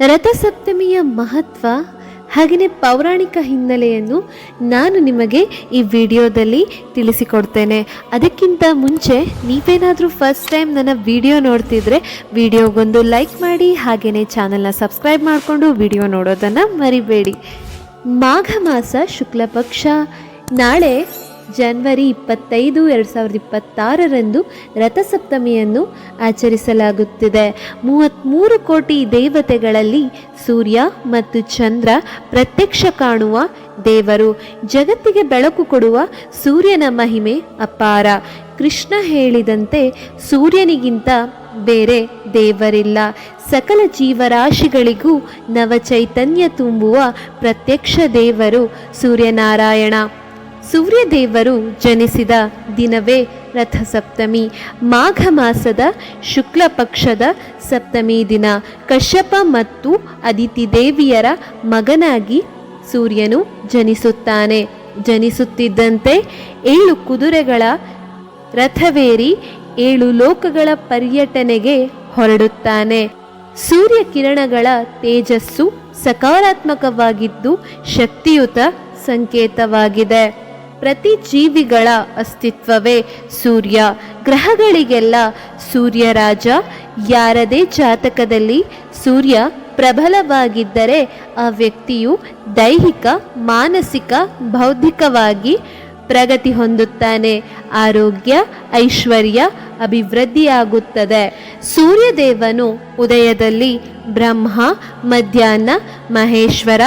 ರಥಸಪ್ತಮಿಯ ಮಹತ್ವ ಹಾಗೆಯೇ ಪೌರಾಣಿಕ ಹಿನ್ನೆಲೆಯನ್ನು ನಾನು ನಿಮಗೆ ಈ ವಿಡಿಯೋದಲ್ಲಿ ತಿಳಿಸಿಕೊಡ್ತೇನೆ. ಅದಕ್ಕಿಂತ ಮುಂಚೆ ನೀವೇನಾದರೂ ಫಸ್ಟ್ ಟೈಮ್ ನನ್ನ ವಿಡಿಯೋ ನೋಡ್ತಿದ್ರೆ ವಿಡಿಯೋಗೊಂದು ಲೈಕ್ ಮಾಡಿ, ಹಾಗೆಯೇ ಚಾನಲ್ನ ಸಬ್ಸ್ಕ್ರೈಬ್ ಮಾಡಿಕೊಂಡು ವಿಡಿಯೋ ನೋಡೋದನ್ನು ಮರಿಬೇಡಿ. ಮಾಘ ಮಾಸ ಶುಕ್ಲ ಪಕ್ಷ. ನಾಳೆ ಜನವರಿ ಇಪ್ಪತ್ತೈದು, ಎರಡು ಸಾವಿರದ ಇಪ್ಪತ್ತಾರರಂದು ರಥಸಪ್ತಮಿಯನ್ನು ಆಚರಿಸಲಾಗುತ್ತಿದೆ. ಮೂವತ್ತ್ಮೂರು ಕೋಟಿ ದೇವತೆಗಳಲ್ಲಿ ಸೂರ್ಯ ಮತ್ತು ಚಂದ್ರ ಪ್ರತ್ಯಕ್ಷ ಕಾಣುವ ದೇವರು. ಜಗತ್ತಿಗೆ ಬೆಳಕು ಕೊಡುವ ಸೂರ್ಯನ ಮಹಿಮೆ ಅಪಾರ. ಕೃಷ್ಣ ಹೇಳಿದಂತೆ ಸೂರ್ಯನಿಗಿಂತ ಬೇರೆ ದೇವರಿಲ್ಲ. ಸಕಲ ಜೀವರಾಶಿಗಳಿಗೂ ನವಚೈತನ್ಯ ತುಂಬುವ ಪ್ರತ್ಯಕ್ಷ ದೇವರು ಸೂರ್ಯನಾರಾಯಣ. ಸೂರ್ಯದೇವರು ಜನಿಸಿದ ದಿನವೇ ರಥಸಪ್ತಮಿ, ಮಾಘ ಮಾಸದ ಶುಕ್ಲ ಪಕ್ಷದ ಸಪ್ತಮಿ ದಿನ. ಕಶ್ಯಪ ಮತ್ತು ಅದಿತಿ ದೇವಿಯರ ಮಗನಾಗಿ ಸೂರ್ಯನು ಜನಿಸುತ್ತಾನೆ. ಜನಿಸುತ್ತಿದ್ದಂತೆ ಏಳು ಕುದುರೆಗಳ ರಥವೇರಿ ಏಳು ಲೋಕಗಳ ಪರ್ಯಟನೆಗೆ ಹೊರಡುತ್ತಾನೆ. ಸೂರ್ಯ ಕಿರಣಗಳ ತೇಜಸ್ಸು ಸಕಾರಾತ್ಮಕವಾಗಿದ್ದು ಶಕ್ತಿಯುತ ಸಂಕೇತವಾಗಿದೆ. ಪ್ರತಿ ಜೀವಿಗಳ ಅಸ್ತಿತ್ವವೇ ಸೂರ್ಯ. ಗ್ರಹಗಳಿಗೆಲ್ಲ ಸೂರ್ಯರಾಜ, ಯಾರದೇ ಜಾತಕದಲ್ಲಿ ಸೂರ್ಯ ಪ್ರಬಲವಾಗಿದ್ದರೆ ಆ ವ್ಯಕ್ತಿಯು ದೈಹಿಕ, ಮಾನಸಿಕ, ಬೌದ್ಧಿಕವಾಗಿ ಪ್ರಗತಿ ಹೊಂದುತ್ತಾನೆ. ಆರೋಗ್ಯ, ಐಶ್ವರ್ಯ, ಅಭಿವೃದ್ಧಿಯಾಗುತ್ತದೆ. ಸೂರ್ಯದೇವನು ಉದಯದಲ್ಲಿ ಬ್ರಹ್ಮ, ಮಧ್ಯಾಹ್ನ, ಮಹೇಶ್ವರ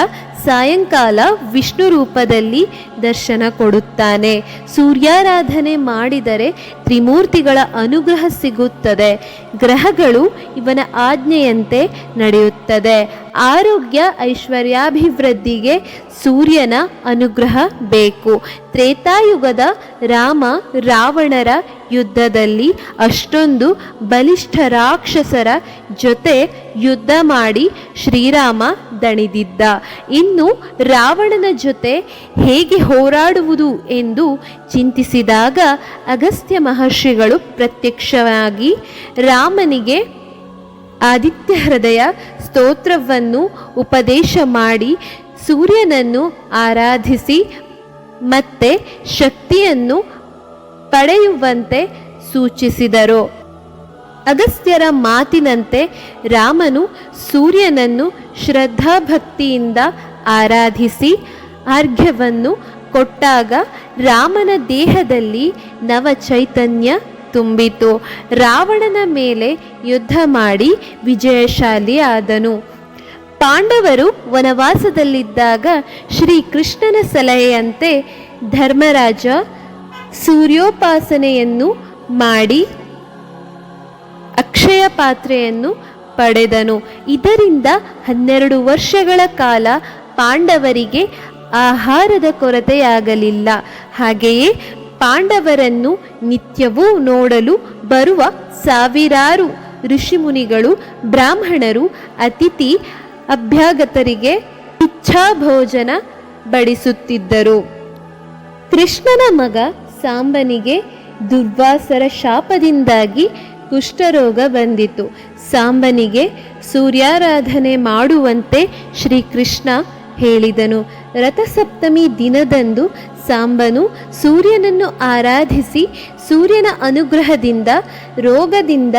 ಸಾಯಂಕಾಲ ವಿಷ್ಣು ರೂಪದಲ್ಲಿ ದರ್ಶನ ಕೊಡುತ್ತಾನೆ. ಸೂರ್ಯಾರಾಧನೆ ಮಾಡಿದರೆ ತ್ರಿಮೂರ್ತಿಗಳ ಅನುಗ್ರಹ ಸಿಗುತ್ತದೆ. ಗ್ರಹಗಳು ಇವನ ಆಜ್ಞೆಯಂತೆ ನಡೆಯುತ್ತದೆ. ಆರೋಗ್ಯ ಐಶ್ವರ್ಯಾಭಿವೃದ್ಧಿಗೆ ಸೂರ್ಯನ ಅನುಗ್ರಹ ಬೇಕು. ತ್ರೇತಾಯುಗದ ರಾಮ ರಾವಣರ ಯುದ್ಧದಲ್ಲಿ ಅಷ್ಟೊಂದು ಬಲಿಷ್ಠ ರಾಕ್ಷಸರ ಜೊತೆ ಯುದ್ಧ ಮಾಡಿ ಶ್ರೀರಾಮ ದಣಿದಿದ್ದ. ಇನ್ನು ರಾವಣನ ಜೊತೆ ಹೇಗೆ ಹೋರಾಡುವುದು ಎಂದು ಚಿಂತಿಸಿದಾಗ ಅಗಸ್ತ್ಯ ಮಹರ್ಷಿಗಳು ಪ್ರತ್ಯಕ್ಷವಾಗಿ ರಾಮನಿಗೆ ಆದಿತ್ಯ ಹೃದಯ ಸ್ತೋತ್ರವನ್ನು ಉಪದೇಶ ಮಾಡಿ ಸೂರ್ಯನನ್ನು ಆರಾಧಿಸಿ ಮತ್ತೆ ಶಕ್ತಿಯನ್ನು ಪಡೆಯುವಂತೆ ಸೂಚಿಸಿದರು. ಅಗಸ್ತ್ಯರ ಮಾತಿನಂತೆ ರಾಮನು ಸೂರ್ಯನನ್ನು ಶ್ರದ್ಧಾಭಕ್ತಿಯಿಂದ ಆರಾಧಿಸಿ ಅರ್ಘ್ಯವನ್ನು ಕೊಟ್ಟಾಗ ರಾಮನ ದೇಹದಲ್ಲಿ ನವ ಚೈತನ್ಯ ತುಂಬಿತು. ರಾವಣನ ಮೇಲೆ ಯುದ್ಧ ಮಾಡಿ ವಿಜಯಶಾಲಿ ಆದನು. ಪಾಂಡವರು ವನವಾಸದಲ್ಲಿದ್ದಾಗ ಶ್ರೀಕೃಷ್ಣನ ಸಲಹೆಯಂತೆ ಧರ್ಮರಾಜ ಸೂರ್ಯೋಪಾಸನೆಯನ್ನು ಮಾಡಿ ಅಕ್ಷಯ ಪಾತ್ರೆಯನ್ನು ಪಡೆದನು. ಇದರಿಂದ ಹನ್ನೆರಡು ವರ್ಷಗಳ ಕಾಲ ಪಾಂಡವರಿಗೆ ಆಹಾರದ ಕೊರತೆಯಾಗಲಿಲ್ಲ. ಹಾಗೆಯೇ ಪಾಂಡವರನ್ನು ನಿತ್ಯವೂ ನೋಡಲು ಬರುವ ಸಾವಿರಾರು ಋಷಿಮುನಿಗಳು, ಬ್ರಾಹ್ಮಣರು, ಅತಿಥಿ ಅಭ್ಯಾಗತರಿಗೆ ಇಚ್ಛಾಭೋಜನ ಬಡಿಸುತ್ತಿದ್ದರು. ಕೃಷ್ಣನ ಮಗ ಸಾಂಬನಿಗೆ ದುರ್ವಾಸರ ಶಾಪದಿಂದಾಗಿ ಕುಷ್ಠರೋಗ ಬಂದಿತು. ಸಾಂಬನಿಗೆ ಸೂರ್ಯಾರಾಧನೆ ಮಾಡುವಂತೆ ಶ್ರೀಕೃಷ್ಣ ಹೇಳಿದನು. ರಥಸಪ್ತಮಿ ದಿನದಂದು ಸಾಂಬನು ಸೂರ್ಯನನ್ನು ಆರಾಧಿಸಿ ಸೂರ್ಯನ ಅನುಗ್ರಹದಿಂದ, ರೋಗದಿಂದ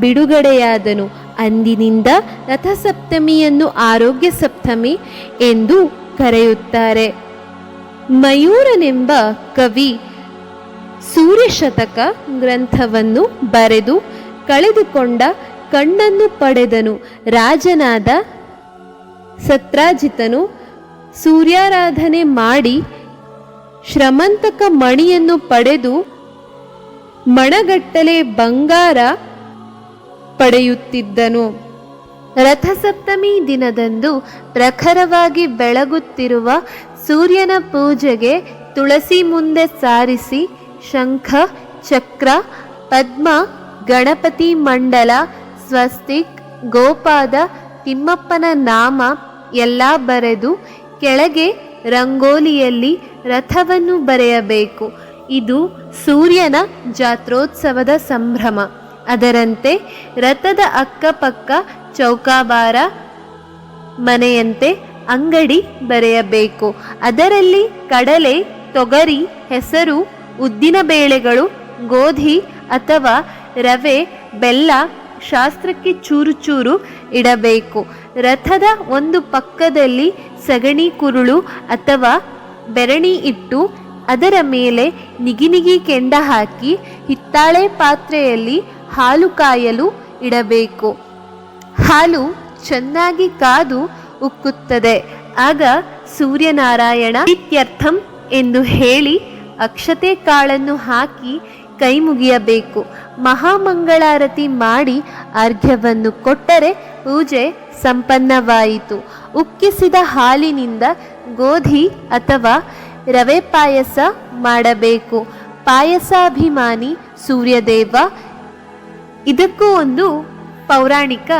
ಬಿಡುಗಡೆಯಾದನು. ಅಂದಿನಿಂದ ರಥಸಪ್ತಮಿಯನ್ನು ಆರೋಗ್ಯ ಸಪ್ತಮಿ ಎಂದು ಕರೆಯುತ್ತಾರೆ. ಮಯೂರನೆಂಬ ಕವಿ ಸೂರ್ಯಶತಕ ಗ್ರಂಥವನ್ನು ಬರೆದು ಕಳೆದುಕೊಂಡ ಕಣ್ಣನ್ನು ಪಡೆದನು. ರಾಜನಾದ ಸತ್ರಾಜಿತನು ಸೂರ್ಯಾರಾಧನೆ ಮಾಡಿ ಶ್ರಮಂತಕ ಮಣಿಯನ್ನು ಪಡೆದು ಮಣಗಟ್ಟಲೆ ಬಂಗಾರ ಪಡೆಯುತ್ತಿದ್ದನು. ರಥಸಪ್ತಮಿ ದಿನದಂದು ಪ್ರಖರವಾಗಿ ಬೆಳಗುತ್ತಿರುವ ಸೂರ್ಯನ ಪೂಜೆಗೆ ತುಳಸಿ ಮುಂದೆ ಸಾರಿಸಿ ಶಂಖ, ಚಕ್ರ, ಪದ್ಮ, ಗಣಪತಿ ಮಂಡಲ, ಸ್ವಸ್ತಿಕ್, ಗೋಪಾದ, ತಿಮ್ಮಪ್ಪನ ನಾಮ ಎಲ್ಲ ಬರೆದು ಕೆಳಗೆ ರಂಗೋಲಿಯಲ್ಲಿ ರಥವನ್ನು ಬರೆಯಬೇಕು. ಇದು ಸೂರ್ಯನ ಜಾತ್ರೋತ್ಸವದ ಸಂಭ್ರಮ. ಅದರಂತೆ ರಥದ ಅಕ್ಕಪಕ್ಕ ಚೌಕಾಬಾರ ಮನೆಯಂತೆ ಅಂಗಡಿ ಬರೆಯಬೇಕು. ಅದರಲ್ಲಿ ಕಡಲೆ, ತೊಗರಿ, ಹೆಸರು ಉದ್ದಿನ ಬೇಳೆಗಳು, ಗೋಧಿ ಅಥವಾ ರವೆ, ಬೆಲ್ಲ ಶಾಸ್ತ್ರಕ್ಕೆ ಚೂರು ಚೂರು ಇಡಬೇಕು. ರಥದ ಒಂದು ಪಕ್ಕದಲ್ಲಿ ಸಗಣಿ ಕುರುಳು ಅಥವಾ ಬೆರಣಿ ಇಟ್ಟು ಅದರ ಮೇಲೆ ನಿಗಿನಿಗಿ ಕೆಂಡ ಹಾಕಿ ಹಿತ್ತಾಳೆ ಪಾತ್ರೆಯಲ್ಲಿ ಹಾಲು ಕಾಯಲು ಇಡಬೇಕು. ಹಾಲು ಚೆನ್ನಾಗಿ ಕಾದು ಉಕ್ಕುತ್ತದೆ. ಆಗ ಸೂರ್ಯನಾರಾಯಣ ಇತ್ಯರ್ಥಂ ಎಂದು ಹೇಳಿ ಅಕ್ಷತೆ ಕಾಳನ್ನು ಹಾಕಿ ಕೈ ಮುಗಿಯಬೇಕು. ಮಹಾಮಂಗಳಾರತಿ ಮಾಡಿ ಅರ್ಘ್ಯವನ್ನು ಕೊಟ್ಟರೆ ಪೂಜೆ ಸಂಪನ್ನವಾಯಿತು. ಉಕ್ಕಿಸಿದ ಹಾಲಿನಿಂದ ಗೋಧಿ ಅಥವಾ ರವೆ ಪಾಯಸ ಮಾಡಬೇಕು. ಪಾಯಸಾಭಿಮಾನಿ ಸೂರ್ಯದೇವ. ಇದಕ್ಕೂ ಒಂದು ಪೌರಾಣಿಕ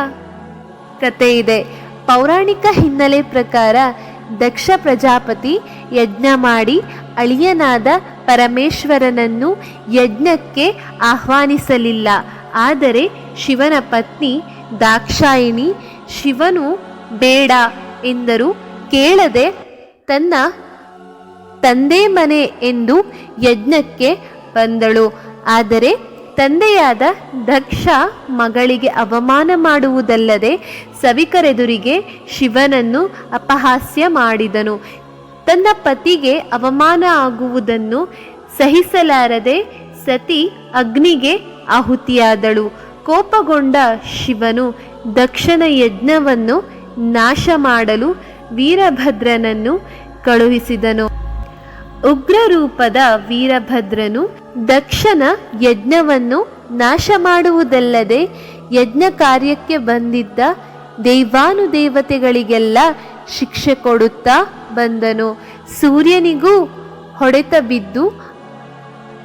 ಕತೆ ಇದೆ. ಪೌರಾಣಿಕ ಹಿನ್ನೆಲೆ ಪ್ರಕಾರ ದಕ್ಷ ಪ್ರಜಾಪತಿ ಯಜ್ಞ ಮಾಡಿ ಅಳಿಯನಾದ ಪರಮೇಶ್ವರನನ್ನು ಯಜ್ಞಕ್ಕೆ ಆಹ್ವಾನಿಸಲಿಲ್ಲ. ಆದರೆ ಶಿವನ ಪತ್ನಿ ದಾಕ್ಷಾಯಿಣಿ, ಶಿವನು ಬೇಡ ಎಂದರು. ಕೇಳದೆ ತನ್ನ ತಂದೆ ಮನೆ ಎಂದು ಯಜ್ಞಕ್ಕೆ ಬಂದಳು. ಆದರೆ ತಂದೆಯಾದ ದಕ್ಷ ಮಗಳಿಗೆ ಅವಮಾನ ಮಾಡುವುದಲ್ಲದೆ ಸವಿಕರೆದುರಿಗೆ ಶಿವನನ್ನು ಅಪಹಾಸ್ಯ ಮಾಡಿದನು. ತನ್ನ ಪತಿಗೆ ಅವಮಾನ ಆಗುವುದನ್ನು ಸಹಿಸಲಾರದೆ ಸತಿ ಅಗ್ನಿಗೆ ಆಹುತಿಯಾದಳು. ಕೋಪಗೊಂಡ ಶಿವನು ದಕ್ಷನ ಯಜ್ಞವನ್ನು ನಾಶ ಮಾಡಲು ವೀರಭದ್ರನನ್ನು ಕಳುಹಿಸಿದನು. ಉಗ್ರ ರೂಪದ ವೀರಭದ್ರನು ದಕ್ಷನ ಯಜ್ಞವನ್ನು ನಾಶ ಮಾಡುವುದಲ್ಲದೆ ಯಜ್ಞ ಕಾರ್ಯಕ್ಕೆ ಬಂದಿದ್ದ ದೈವಾನುದೇವತೆಗಳಿಗೆಲ್ಲ ಶಿಕ್ಷೆ ಕೊಡುತ್ತಾ ಬಂದನು. ಸೂರ್ಯನಿಗೂ ಹೊಡೆತ ಬಿದ್ದು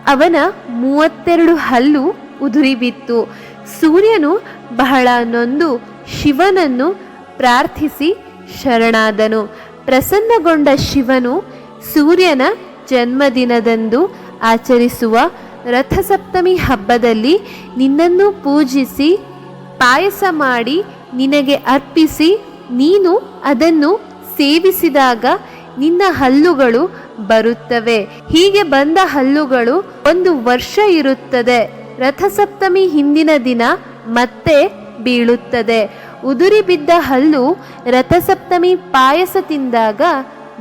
ಅವನ ಮೂವತ್ತೆರಡು ಹಲ್ಲು ಉದುರಿಬಿತ್ತು. ಸೂರ್ಯನು ಬಹಳ ನೊಂದು ಶಿವನನ್ನು ಪ್ರಾರ್ಥಿಸಿ ಶರಣಾದನು. ಪ್ರಸನ್ನಗೊಂಡ ಶಿವನು ಸೂರ್ಯನ ಜನ್ಮದಿನದಂದು ಆಚರಿಸುವ ರಥಸಪ್ತಮಿ ಹಬ್ಬದಲ್ಲಿ ನಿನ್ನನ್ನು ಪೂಜಿಸಿ, ಪಾಯಸ ಮಾಡಿ ನಿನಗೆ ಅರ್ಪಿಸಿ, ನೀನು ಅದನ್ನು ಸೇವಿಸಿದಾಗ ನಿನ್ನ ಹಲ್ಲುಗಳು ಬರುತ್ತವೆ. ಹೀಗೆ ಬಂದ ಹಲ್ಲುಗಳು ಒಂದು ವರ್ಷ ಇರುತ್ತದೆ. ರಥಸಪ್ತಮಿ ಹಿಂದಿನ ದಿನ ಮತ್ತೆ ಬೀಳುತ್ತದೆ. ಉದುರಿ ಬಿದ್ದ ಹಲ್ಲು ರಥಸಪ್ತಮಿ ಪಾಯಸ ತಿಂದಾಗ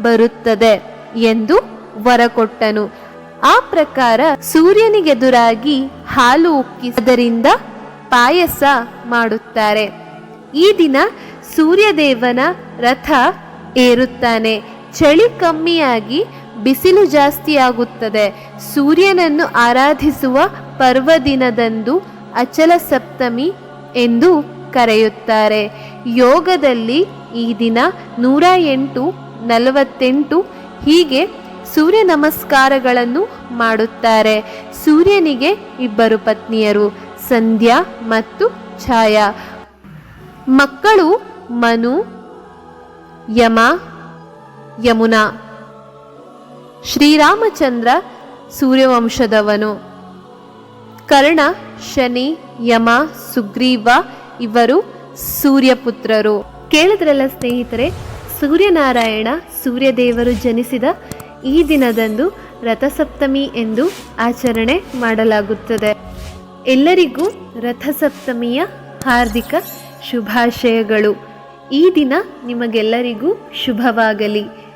ಬರುತ್ತದೆ ಎಂದು ವರಕೊಟ್ಟನು. ಆ ಪ್ರಕಾರ ಸೂರ್ಯನಿಗೆದುರಾಗಿ ಹಾಲು ಉಕ್ಕಿಸದರಿಂದ ಪಾಯಸ ಮಾಡುತ್ತಾರೆ. ಈ ದಿನ ಸೂರ್ಯದೇವನ ರಥ ಏರುತ್ತಾನೆ. ಚಳಿ ಕಮ್ಮಿಯಾಗಿ ಬಿಸಿಲು ಜಾಸ್ತಿಯಾಗುತ್ತದೆ. ಸೂರ್ಯನನ್ನು ಆರಾಧಿಸುವ ಪರ್ವದಿನದಂದು ಅಚಲ ಸಪ್ತಮಿ ಎಂದು ಕರೆಯುತ್ತಾರೆ. ಯೋಗದಲ್ಲಿ ಈ ದಿನ ನೂರ ಎಂಟು ನಲವತ್ತೆಂಟು ಹೀಗೆ ಸೂರ್ಯ ನಮಸ್ಕಾರಗಳನ್ನು ಮಾಡುತ್ತಾರೆ. ಸೂರ್ಯನಿಗೆ ಇಬ್ಬರು ಪತ್ನಿಯರು, ಸಂಧ್ಯಾ ಮತ್ತು ಛಾಯಾ. ಮಕ್ಕಳು ಮನು ಯಮ, ಯಮುನಾ. ಶ್ರೀರಾಮಚಂದ್ರ ಸೂರ್ಯವಂಶದವನು. ಕರ್ಣ, ಶನಿ, ಯಮ, ಸುಗ್ರೀವ ಇವರು ಸೂರ್ಯಪುತ್ರರು. ಕೇಳಿದ್ರಲ್ಲ ಸ್ನೇಹಿತರೆ, ಸೂರ್ಯನಾರಾಯಣ ಸೂರ್ಯದೇವರು ಜನಿಸಿದ ಈ ದಿನದಂದು ರಥಸಪ್ತಮಿ ಎಂದು ಆಚರಣೆ ಮಾಡಲಾಗುತ್ತದೆ. ಎಲ್ಲರಿಗೂ ರಥಸಪ್ತಮಿಯ ಹಾರ್ದಿಕ ಶುಭಾಶಯಗಳು. ಈ ದಿನ ನಿಮಗೆಲ್ಲರಿಗೂ ಶುಭವಾಗಲಿ.